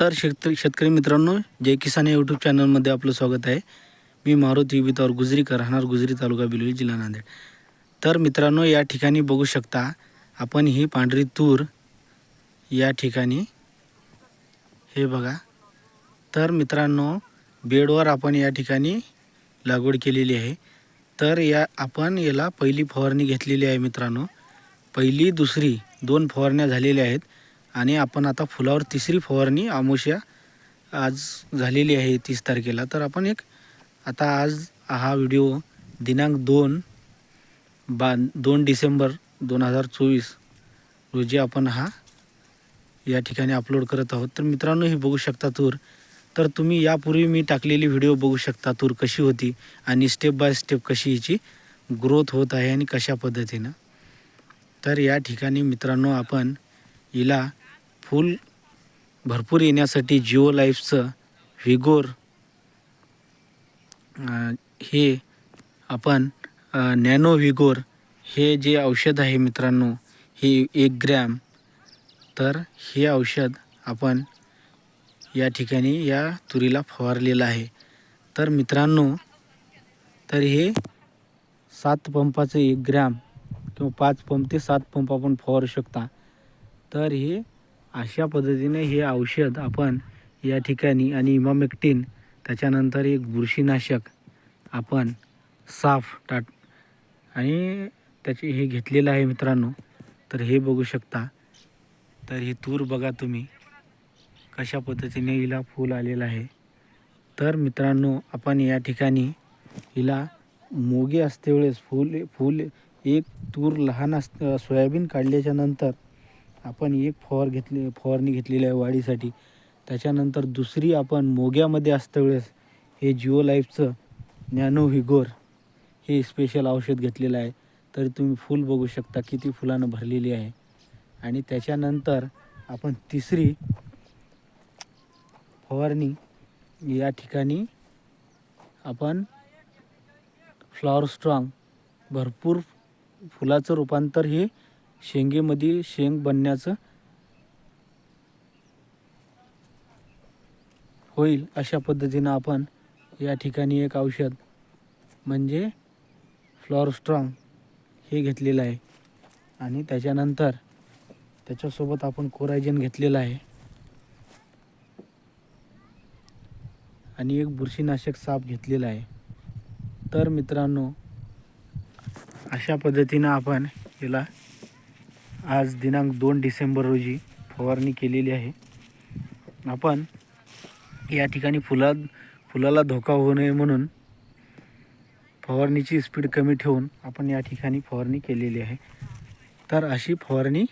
तर शेतकरी शेतकरी मित्रांनो जय किसान या यूट्यूब चॅनलमध्ये आपलं स्वागत आहे. मी मारुती वितावर गुजरीकर राहणार गुजरी तालुका बिलोली जिल्हा नांदेड. तर मित्रांनो या ठिकाणी बघू शकता आपण ही पांढरी तूर या ठिकाणी हे बघा. तर मित्रांनो बेडवर आपण या ठिकाणी लागवड केलेली आहे. तर या आपण याला पहिली फवारणी घेतलेली आहे मित्रांनो. पहिली दुसरी दोन फवारण्या झालेल्या आहेत. आणि आपण आता फुलावर तिसरी फवारणी आमुष्या आज झालेली आहे तीस तारखेला. तर आपण एक आता आज हा व्हिडिओ दिनांक दोन बा दोन डिसेंबर दोन हजार चोवीस रोजी आपण हा या ठिकाणी अपलोड करत आहोत. तर मित्रांनो ही बघू शकता तूर. तर तुम्ही यापूर्वी मी टाकलेली व्हिडिओ बघू शकता तूर कशी होती आणि स्टेप बाय स्टेप कशी हिची ग्रोथ होत आहे आणि कशा पद्धतीनं. तर या ठिकाणी मित्रांनो आपण हिला फूल भरपूर येण्यासाठी जिओ लाईफचं व्हिगोर हे आपण नॅनो व्हिगोर हे जे औषध आहे मित्रांनो हे एक ग्रॅम तर हे औषध आपण या ठिकाणी या तुरीला फवारलेलं आहे. तर मित्रांनो तर हे सात पंपाचं एक ग्रॅम किंवा पाच पंप ते सात पंप आपण फवारू शकता. तर हे अशा पद्धतीने हे औषध आपण या ठिकाणी आणि इमामेक्टिन त्याच्यानंतर एक बुरशीनाशक आपण साफ टाट आणि त्याचे हे घेतलेलं आहे मित्रांनो. तर हे बघू शकता. तर ही तूर बघा तुम्ही. कशा पद्धतीने हिला फूल आलेलं आहे. तर मित्रांनो आपण या ठिकाणी हिला मोगे असते वेळेस फूल फूल एक तूर लहान अस सोयाबीन काढल्याच्या नंतर आपण एक फवार घेतली फवारणी घेतलेली आहे वाढीसाठी. त्याच्यानंतर दुसरी आपण मोग्यामध्ये असते वेळेस हे जिओ लाईफचं नॅनो व्हिगोर हे स्पेशल औषध घेतलेलं आहे. तर तुम्ही फूल बघू शकता किती फुलानं भरलेली आहे. आणि त्याच्यानंतर आपण तिसरी फवारणी या ठिकाणी आपण फ्लॉवर स्ट्रॉंग भरपूर फुलाचं रूपांतर हे शेंगेमध्ये शेंग बनण्याचं होईल अशा पद्धतीनं आपण या ठिकाणी एक औषध म्हणजे फ्लॉरस्ट्रॉंग हे घेतलेलं आहे. आणि त्याच्यानंतर त्याच्यासोबत आपण कोरायजन घेतलेलं आहे. आणि एक बुरशीनाशक साप घेतलेला आहे. तर मित्रांनो अशा पद्धतीनं आपण याला आज दिनांक दोन डिसेंबर रोजी फवारणी केलेली आहे. आपण या ठिकाणी फुला फुलाला धोका होऊ नये म्हणून फवारणीची स्पीड कमी ठेवून आपण या ठिकाणी फवारणी केलेली आहे. तर अशी फवारणी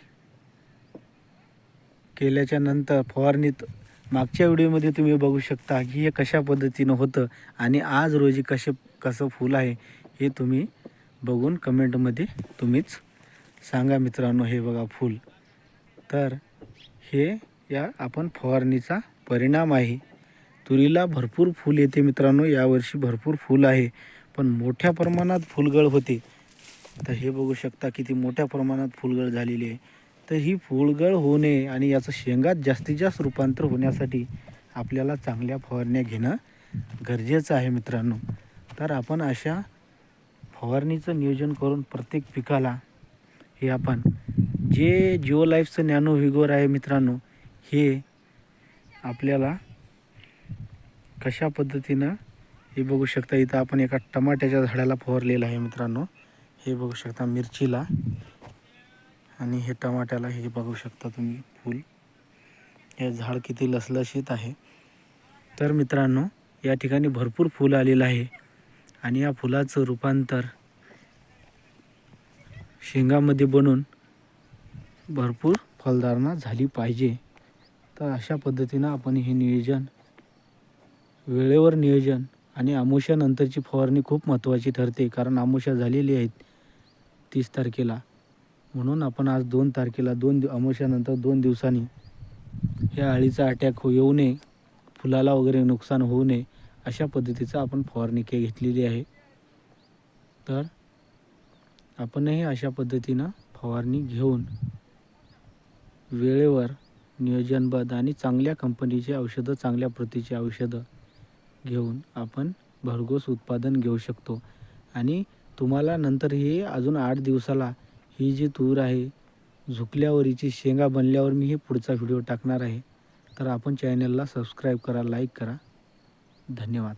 केल्याच्यानंतर फवारणीत मागच्या व्हिडिओमध्ये तुम्ही बघू शकता की हे कशा पद्धतीनं होतं आणि आज रोजी कसे कसं फूल आहे हे तुम्ही बघून कमेंटमध्ये तुम्हीच सांगा मित्रांनो हे बघा फूल. तर हे या आपण फवारणीचा परिणाम आहे. तुरीला भरपूर फूल येते मित्रांनो यावर्षी भरपूर फूल आहे पण मोठ्या प्रमाणात फुलगळ होते. तर हे बघू शकता किती मोठ्या प्रमाणात फुलगळ झालेली आहे. तर ही फुलगळ होऊ नये आणि याचं शेंगात जास्तीत जास्त रूपांतर होण्यासाठी आपल्याला चांगल्या फवारण्या घेणं गरजेचं आहे मित्रांनो. तर आपण अशा फवारणीचं नियोजन करून प्रत्येक पिकाला हे आपण. जे जिओ लाईफचं नॅनो व्हिगोर आहे मित्रांनो हे आपल्याला कशा पद्धतीनं हे बघू शकता. इथं आपण एका टमाट्याच्या झाडाला फवारलेलं आहे मित्रांनो. हे बघू शकता मिरचीला. आणि हे टमाट्याला हे बघू शकता तुम्ही फूल. हे झाड किती लसलशीत आहे. तर मित्रांनो या ठिकाणी भरपूर फूल आलेलं आहे. आणि या फुलाचं रूपांतर शेंगामध्ये बनून भरपूर फलधारणा झाली पाहिजे. तर अशा पद्धतीनं आपण हे नियोजन वेळेवर नियोजन आणि आमुष्यानंतरची फवारणी खूप महत्त्वाची ठरते. कारण आमोशा झालेली आहेत तीस तारखेला. म्हणून आपण आज दोन तारखेला दोन दिव आमोशानंतर दोन दिवसांनी ह्या अळीचा अटॅक हो येऊ नये फुलाला वगैरे नुकसान होऊ नये अशा पद्धतीचं आपण फवारणी के घेतलेली आहे. तर आपणही अशा पद्धतीनं फवारणी घेऊन वेळेवर नियोजनबद्ध आणि चांगल्या कंपनीची औषधं चांगल्या प्रतीची औषधं घेऊन आपण भरघोस उत्पादन घेऊ शकतो. आणि तुम्हाला नंतर ही अजून आठ दिवसाला ही जी तूर आहे झुकल्यावरीची शेंगा बनल्यावर मी हे पुढचा व्हिडिओ टाकणार आहे. तर आपण चॅनलला सबस्क्राईब करा लाईक करा. धन्यवाद.